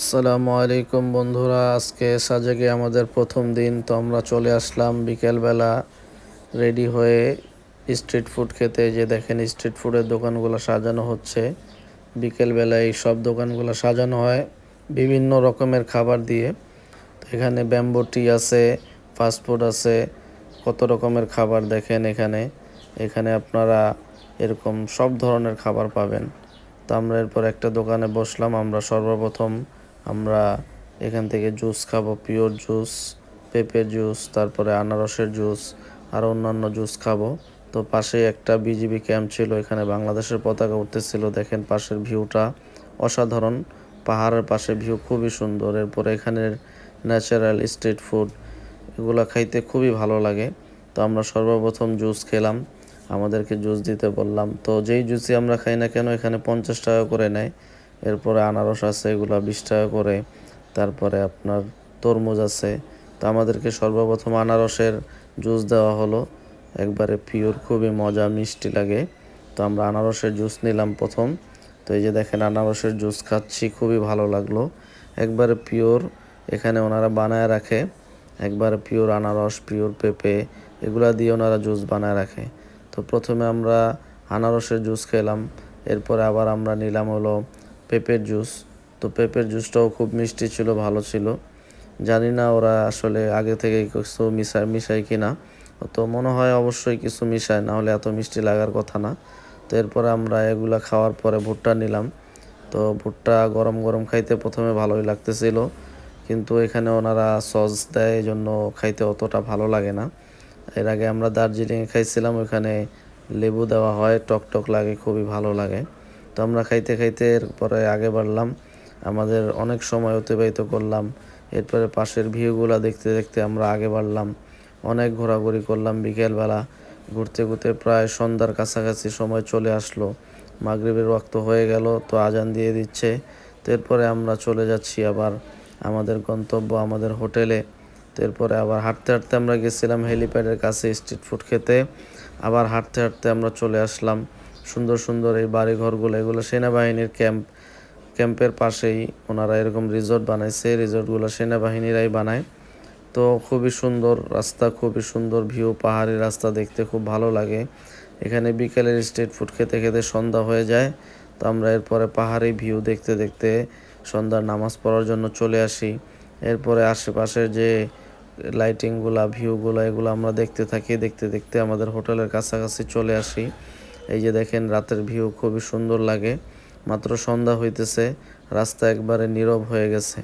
আসসালামু আলাইকুম বন্ধুরা, আজকে সাজেকে আমাদের প্রথম দিন, তো আমরা চলে আসলাম বিকেলবেলা, রেডি হয়ে স্ট্রিট ফুড খেতে। যে দেখেন, স্ট্রিট ফুডের দোকানগুলো সাজানো হচ্ছে। বিকেলবেলা এই সব দোকানগুলো সাজানো হয় বিভিন্ন রকমের খাবার দিয়ে। তো এখানে ব্যাম্বো টি আছে ফাস্টফুড আছে, কত রকমের খাবার দেখেন এখানে। এখানে আপনারা এরকম সব ধরনের খাবার পাবেন। তো আমরা এরপর একটা দোকানে বসলাম, আমরা সর্বপ্রথম আমরা এখান থেকে জুস খাব, পিওর জুস, পেঁপের জুস, তারপরে আনারসের জুস, আর অন্যান্য জুস খাব। তো পাশে একটা বিজিবি ক্যাম্প ছিল, এখানে বাংলাদেশের পতাকা উঠতেছিল। দেখেন পাশের ভিউটা অসাধারণ। পাহাড়ের পাশে ভিউ খুবই সুন্দর। এরপরে এখানের ন্যাচারাল স্ট্রিট ফুড, এগুলা খাইতে খুবই ভালো লাগে। তো আমরা সর্বপ্রথম জুস খেলাম। আমাদেরকে জুস দিতে বললাম। তো যেই জুসই আমরা খাই না কেন, এখানে পঞ্চাশ টাকা করে নেয়। এরপরে আনারস আছে, এগুলো বিশ টাকা করে। তারপরে আপনার তরমুজ আছে। তো আমাদেরকে সর্বপ্রথম আনারসের জুস দেওয়া হলো। একবারে পিওর খুবই মজা, মিষ্টি লাগে। তো আমরা আনারসের জুস নিলাম প্রথম। তো এই যে দেখেন, আনারসের জুস খাচ্ছি, খুবই ভালো লাগল। একবারে পিওর এখানে ওনারা বানায় রাখে। একবারে পিওর আনারস পিওর পেঁপে, এগুলা দিয়ে ওনারা জুস বানায় রাখে। তো প্রথমে আমরা আনারসের জুস খেলাম। এরপরে আবার আমরা নিলাম হলো পেঁপের জুস। তো পেঁপের জুসটাও খুব মিষ্টি ছিল, ভালো ছিল। জানি না ওরা আসলে আগে থেকে কিছু মিশায় মিশায় কি না তো মনে হয় অবশ্যই কিছু মিশায়, না হলে এত মিষ্টি লাগার কথা না। তো এরপরে আমরা এগুলা খাওয়ার পরে ভুট্টা নিলাম। তো ভুট্টা গরম গরম খাইতে প্রথমে ভালোই লাগতেছিল। কিন্তু এখানে ওনারা সস দেয় এই জন্য খাইতে অতটা ভালো লাগে না। এর আগে আমরা দার্জিলিংয়ে খাইছিলাম, ওখানে লেবু দেওয়া হয়, টক টক লাগে, খুবই ভালো লাগে। তো আমরা খাইতে খাইতে এরপরে আগে বাড়লাম। আমাদের অনেক সময় অতিবাহিত করলাম। এরপরে পাশের ভিউগুলো দেখতে দেখতে আমরা আগে বাড়লাম। অনেক ঘোরাঘুরি করলাম বিকেলবেলা। ঘুরতে ঘুরতে প্রায় সন্ধ্যার কাছাকাছি সময় চলে আসলো। মাগরিবের ওয়াক্ত হয়ে গেল, তো আজান দিয়ে দিচ্ছে। তো এরপরে আমরা চলে যাচ্ছি আবার আমাদের গন্তব্য আমাদের হোটেলে। তো এরপরে আবার হাঁটতে হাঁটতে আমরা গেছিলাম হেলিপ্যাডের কাছে স্ট্রিট ফুড খেতে। আবার হাঁটতে হাঁটতে আমরা চলে আসলাম। সুন্দর সুন্দর এই বাড়ি ঘরগুলো এগুলো সেনাবাহিনীর ক্যাম্প, ক্যাম্পের পাশেই ওনারা এরকম রিসোর্ট বানাইছে। রিসোর্টগুলো সেনাবাহিনীরাই বানায়। তো খুবই সুন্দর রাস্তা, খুবই সুন্দর ভিউ পাহাড়ি রাস্তা দেখতে খুব ভালো লাগে। এখানে বিকেলের স্ট্রিট ফুড খেতে খেতে সন্ধ্যা হয়ে যায়। তো আমরা এরপরে পাহাড়ি ভিউ দেখতে দেখতে সন্ধ্যার নামাজ পড়ার জন্য চলে আসি। এরপরে আশেপাশের যে লাইটিংগুলা ভিউগুলো এগুলো আমরা দেখতে থাকি। দেখতে দেখতে আমাদের হোটেলের কাছাকাছি চলে আসি। এই যে দেখেন, রাতের ভিউ খুবই সুন্দর লাগে। মাত্র সন্ধ্যা হইতেছে, রাস্তা একবারে নীরব হয়ে গেছে।